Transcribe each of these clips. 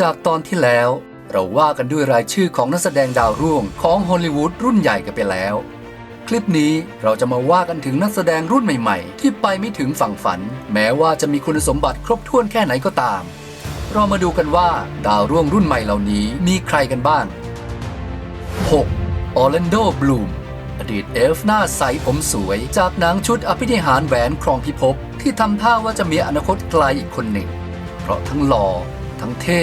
จากตอนที่แล้ว เราว่ากันด้วยรายชื่อของนักแสดงดาวรุ่งของฮอลลีวูดรุ่นใหญ่กันไปแล้ว คลิปนี้เราจะมาว่ากันถึงนักแสดงรุ่นใหม่ ๆ ที่ไปไม่ถึงฝั่งฝัน แม้ว่าจะมีคุณสมบัติครบถ้วนแค่ไหนก็ตาม เรามาดูกันว่าดาวรุ่งรุ่นใหม่เหล่านี้มีใครกันบ้าง 6. ออร์แลนโด บลูม อดีตเอลฟ์หน้าใสผมสวย จากหนังชุดอภินิหารแหวนครองพิภพที่ทำท่าว่าจะมีอนาคตไกลอีกคนหนึ่ง เพราะทั้งหล่อ ทั้งเท่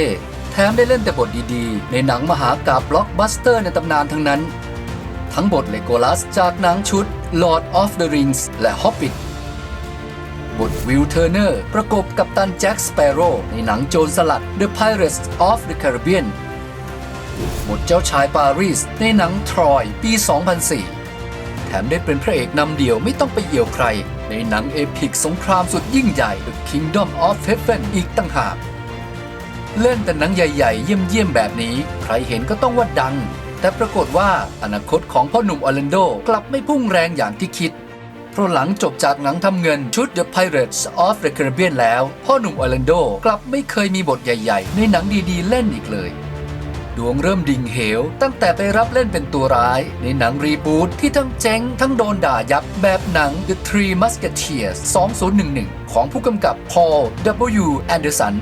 แถมได้เล่นแต่บทดีๆ ในหนังมหากาบบล็อกบัสเตอร์ในตำนานทั้งนั้น ทั้งบทเลโกลัสจากหนังชุด Lord of the Rings และ Hobbit บทวิลเทอร์เนอร์ประกบกับตันแจ็คสเปโร่ในหนังโจรสลัด The Pirates of the Caribbean บทเจ้าชายปารีสในหนังทรอยปี 2004 แถมได้เป็นพระเอกนำเดี่ยวไม่ต้องไปเอี่ยวใคร ในหนังเอพิกสงครามสุดยิ่งใหญ่ The Kingdom of Heaven อีกต่างหาก เล่นแต่หนังใหญ่ๆ เยี่ยมๆ แบบนี้ ใครเห็นก็ต้องว่าดัง แต่ปรากฏว่าอนาคตของพ่อหนุ่มออร์แลนโดกลับไม่พุ่งแรงอย่างที่คิด เพราะหลังจบจากหนังทำเงินชุด The Pirates of the Caribbean แล้ว พ่อหนุ่มออร์แลนโดกลับไม่เคยมีบทใหญ่ๆ ในหนังดีๆ เล่นอีกเลย ดวงเริ่มดิ่งเหว ตั้งแต่ไปรับเล่นเป็นตัวร้าย ในหนังรีบูทที่ทั้งเจ๊งทั้งโดนด่ายับแบบหนัง The Three Musketeers 2011 ของผู้กำกับ Paul W. Anderson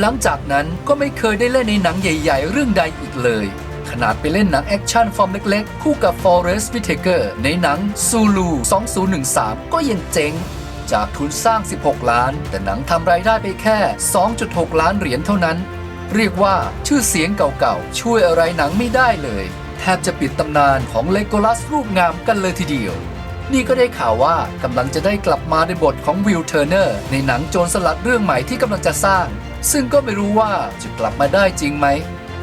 หลังจากนั้นก็ไม่เคยได้เล่นในหนังใหญ่ ๆ เรื่องใดอีกเลย ขนาดไปเล่นหนังแอคชั่นฟอร์มเล็กๆ คู่กับ Forest Whitaker ในหนัง Zulu 2013 ก็ยังเจ๊งจากทุนสร้าง 16 ล้าน แต่หนังทำรายได้ไปแค่ 2.6 ล้านเหรียญเท่านั้น เรียกว่าชื่อเสียงเก่าๆ ช่วยอะไรหนังไม่ได้เลย แทบจะปิดตำนานของเลโกลัสรูปงามกันเลยทีเดียว นี่ก็ได้ข่าวว่ากำลังจะได้กลับมาในบทของวิลเทอร์เนอร์ในหนังโจรสลัดเรื่องใหม่ที่กำลังจะสร้าง ซึ่งก็ไม่รู้ว่าจะกลับมาได้จริงไหม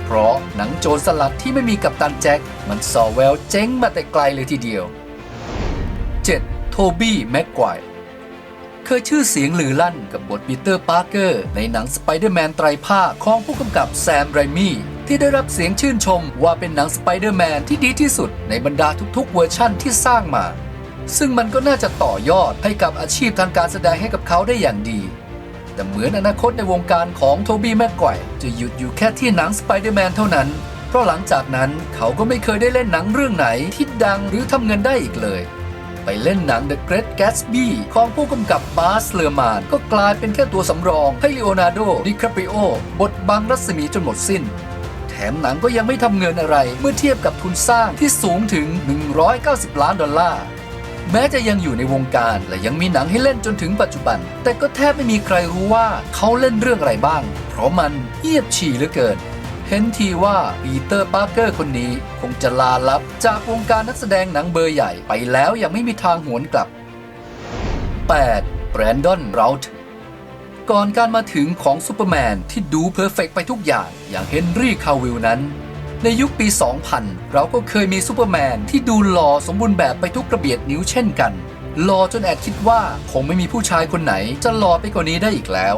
เพราะหนังโจรสลัดที่ไม่มีกัปตันแจ็คมันสอแววเจ๊งมาแต่ไกลเลยทีเดียว 7. โทบี้แม็กไกวร์เคยชื่อเสียงหลือลั่นกับบทปีเตอร์ปาร์เกอร์ในหนังสไปเดอร์แมนไตรภาคของผู้กำกับแซมไรมี่ที่ได้รับเสียงชื่นชมว่าเป็นหนังสไปเดอร์แมนที่ดีที่สุดในบรรดาทุกๆเวอร์ชั่นที่สร้างมา ซึ่งมันก็น่าจะต่อยอดให้กับอาชีพทางการแสดงให้กับเขาได้อย่างดี แต่เหมือนอนาคตในวงการของโทบี้แม็กไกวจะหยุดอยู่แค่ที่หนังสไปเดอร์แมนเท่านั้น เพราะหลังจากนั้นเขาก็ไม่เคยได้เล่นหนังเรื่องไหนที่ดังหรือทำเงินได้อีกเลย ไปเล่นหนัง The Great Gatsby ของผู้กำกับบาสเลอร์มานก็กลายเป็นแค่ตัวสำรองให้ลีโอนาร์โดดิคาปริโอบทบังรัศมีจนหมดสิ้นแถมหนังก็ยังไม่ทำเงินอะไรเมื่อเทียบกับทุนสร้างที่สูงถึง 190 ล้านดอลลาร์ แม้จะยังอยู่ในวงการและยังมีหนังให้เล่นจนถึงปัจจุบัน แต่ก็แทบไม่มีใครรู้ว่าเขาเล่นเรื่องอะไรบ้าง เพราะมันเงียบฉี่เหลือเกิน เห็นทีว่าปีเตอร์ปาร์เกอร์คนนี้คงจะลาลับจากวงการนักแสดงหนังเบอร์ใหญ่ไปแล้วยังไม่มีทางหวนกลับ 8. แบรนดอนเราท์ก่อนการมาถึงของซูเปอร์แมนที่ดูเพอร์เฟกต์ไปทุกอย่างอย่างเฮนรี่คาวิลนั้น ในยุคปี 2000 เราก็เคยมีซูเปอร์แมนที่ดูหล่อสมบูรณ์แบบไปทุกกระเบียดนิ้วเช่นกัน หล่อจนแอบคิดว่าคงไม่มีผู้ชายคนไหนจะหล่อไปกว่านี้ได้อีกแล้ว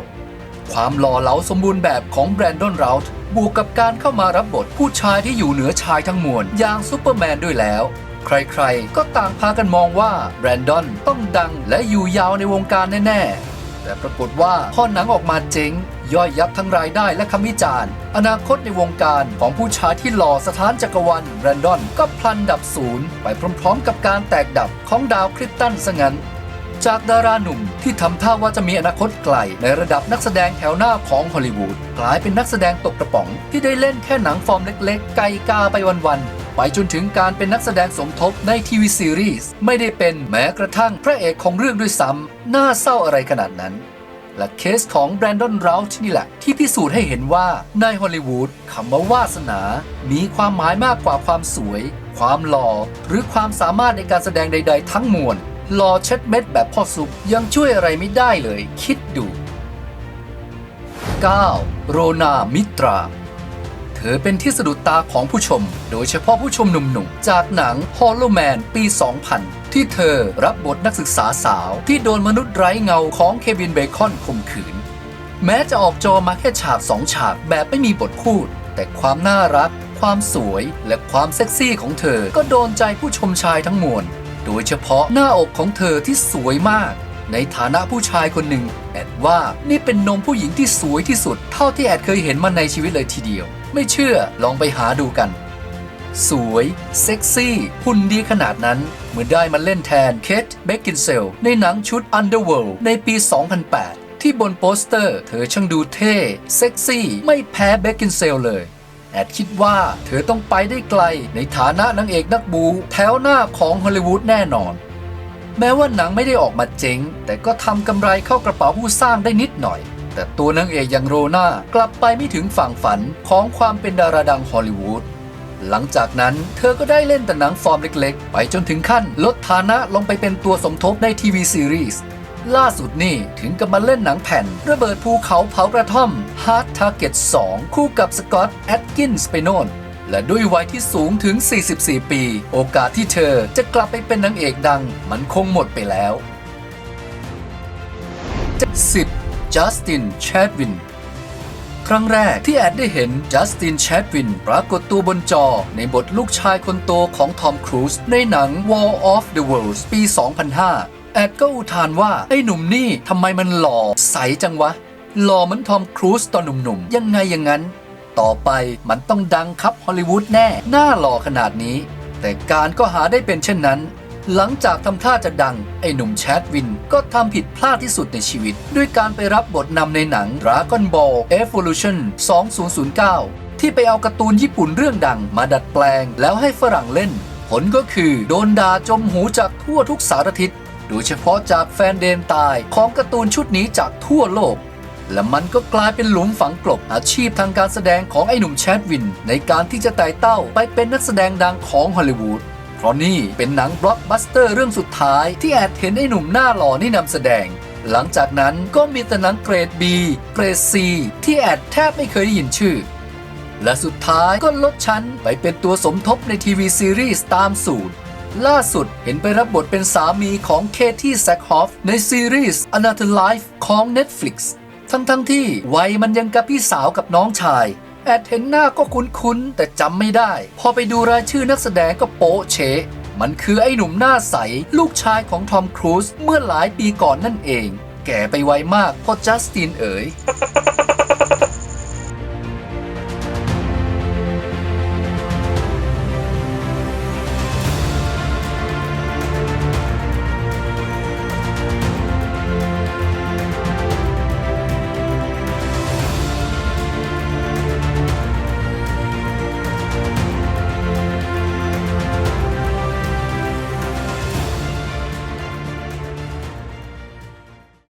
ความหล่อเหลาสมบูรณ์แบบของแบรนดอนเราท์บวกกับการเข้ามารับบทผู้ชายที่อยู่เหนือชายทั้งมวลอย่างซูเปอร์แมนด้วยแล้ว ใครๆ ก็ต่างพากันมองว่าแบรนดอนต้องดังและอยู่ยาวในวงการแน่ๆ แต่ปรากฏว่าพอหนังออกมาเจ๊ง ย่อยยับทั้งรายได้และคำวิจารณ์ อนาคตในวงการของผู้ชายที่หล่อสถานจักรวาลแรนดอนก็พลันดับศูนย์ไปพร้อมๆ กับการแตกดับของดาวคริปตันซะงั้นจากดาราหนุ่มที่ทำท่าว่าจะมีอนาคตไกล ในระดับนักแสดงแถวหน้าของฮอลลีวูดกลายเป็นนักแสดงตกกระป๋อง ที่ได้เล่นแค่หนังฟอร์มเล็กๆ ไกลกาไปวันๆ ไปจนถึงการเป็นนักแสดงสมทบในทีวีซีรีส์ไม่ได้เป็นแม้กระทั่งพระเอกของเรื่องด้วยซ้ำน่าเศร้าอะไรขนาดนั้น และเคสของแบรนดอนเราท์นี่แหละ ที่พิสูจน์ให้เห็นว่าในฮอลลีวูดคำว่าวาสนา มีความหมายมากกว่าความสวย ความหล่อ หรือความสามารถในการแสดงใด ๆ ทั้งมวลหล่อเช็ดเม็ดแบบพ่อซุปยังช่วยอะไรไม่ได้เลย คิดดู 9. โรนามิตรา อเป็นที่สะดุดตาของผู้ชม โดยเฉพาะผู้ชมหนุ่มๆ จากหนัง Hollow Man ปี 2000ที่เธอรับบทนักศึกษาสาวที่โดนมนุษย์ไร้เงาของเควินเบคอนข่มขืน แม้จะออกจอมาแค่ฉากสองฉากแบบไม่มีบทพูด แต่ความน่ารัก ความสวยและความเซ็กซี่ของเธอก็โดนใจผู้ชมชายทั้งมวล โดยเฉพาะหน้าอกของเธอที่สวยมาก ในฐานะผู้ชายคนหนึ่ง แอดว่านี่เป็นนมผู้หญิงที่สวยที่สุด เท่าที่แอดเคยเห็นมาในชีวิตเลยทีเดียว ไม่เชื่อลองไปหาดูกัน สวย เซ็กซี่หุ่นดีขนาดนั้น เหมื่อได้มาเล่นแทนเคทเบคกินเซลในหนังชุด Underworld ในปี 2008 ที่บนโปสเตอร์ เธอช่างดูเท่ เซ็กซี่ ไม่แพ้เบคกินเซลเลยแอดคิดว่าเธอต้องไปได้ไกลในฐานะนางเอกนักบูแถวหน้าของฮอลลีวูดแน่นอน แม้ว่าหนังไม่ได้ออกมาเจ๊งแต่ก็ทำกำไรเข้ากระเป๋าผู้สร้างได้นิดหน่อย แต่ตัวนางเอกอย่างโรน่ากลับไปไม่ถึงฝั่งฝันของความเป็นดาราดังฮอลลีวูดหลังจากนั้นเธอก็ได้เล่นแต่หนังฟอร์มเล็กๆ ไปจนถึงขั้นลดฐานะลงไปเป็นตัวสมทบในทีวีซีรีส์ล่าสุดนี่ถึงกับมาเล่นหนังแผ่น ระเบิดภูเขาเผากระท่อม Hard Target 2 คู่กับสกอตต์แอดกินส์ไปโน่นและด้วยวัยที่สูงถึง 44 ปี โอกาสที่เธอจะกลับไปเป็นนางเอกดัง มันคงหมดไปแล้ว 10. จัสตินแชดวิน ครั้งแรกที่แอดได้เห็นจัสตินแชดวินปรากฏตัวบนจอในบทลูกชายคนโตของทอมครูซในหนัง War of the Worlds ปี 2005 แอดก็อุทานว่า ไอ้หนุ่มนี่ทำไมมันหล่อใสจังวะ หล่อเหมือนทอมครูซตอนหนุ่มๆ ยังไงอย่างนั้น ต่อไปมันต้องดังครับฮอลลีวูดแน่หน้าหล่อขนาดนี้ แต่การก็หาได้เป็นเช่นนั้น หลังจากทำท่าจะดัง ไอ้หนุ่มแชดวินก็ทำผิดพลาดที่สุดในชีวิต ด้วยการไปรับบทนำในหนัง Dragon Ball Evolution 2009 ที่ไปเอาการ์ตูนญี่ปุ่นเรื่องดังมาดัดแปลงแล้วให้ฝรั่งเล่น ผลก็คือโดนด่าจมหูจากทั่วทุกสารทิศ โดยเฉพาะจากแฟนเดนตายของการ์ตูนชุดนี้จากทั่วโลกและมันก็กลายเป็นหลุมฝังกลบอาชีพทางการแสดงของไอ้หนุ่มแชดวิน ในการที่จะไต่เต้าไปเป็นนักแสดงดังของฮอลลีวูด ราะนี่เป็นหนังบล็อกบัสเตอร์เรื่องสุดท้ายที่แอดเห็นไอ้หนุ่มหน้าหล่อนี่นำแสดง หลังจากนั้นก็มีแต่หนังเกรด B เกรด C ที่แอดแทบไม่เคยได้ยินชื่อ และสุดท้ายก็ลดชั้นไปเป็นตัวสมทบในทีวีซีรีส์ตามสูตร ล่าสุดเห็นไปรับบทเป็นสามีของเคที่แซคฮอฟในซีรีส์ Another Life ของ Netflix ทั้งๆทที่วัยมันยังกับพี่สาวกับน้องชาย แอดเห็นหน้าก็คุ้นๆ แต่จำไม่ได้ พอไปดูรายชื่อนักแสดงก็โป๊ะเชะมันคือไอ้หนุ่มหน้าใส ลูกชายของทอมครูซเมื่อหลายปีก่อนนั่นเอง แก่ไปไวมากพราะจัสตินเอ๋ย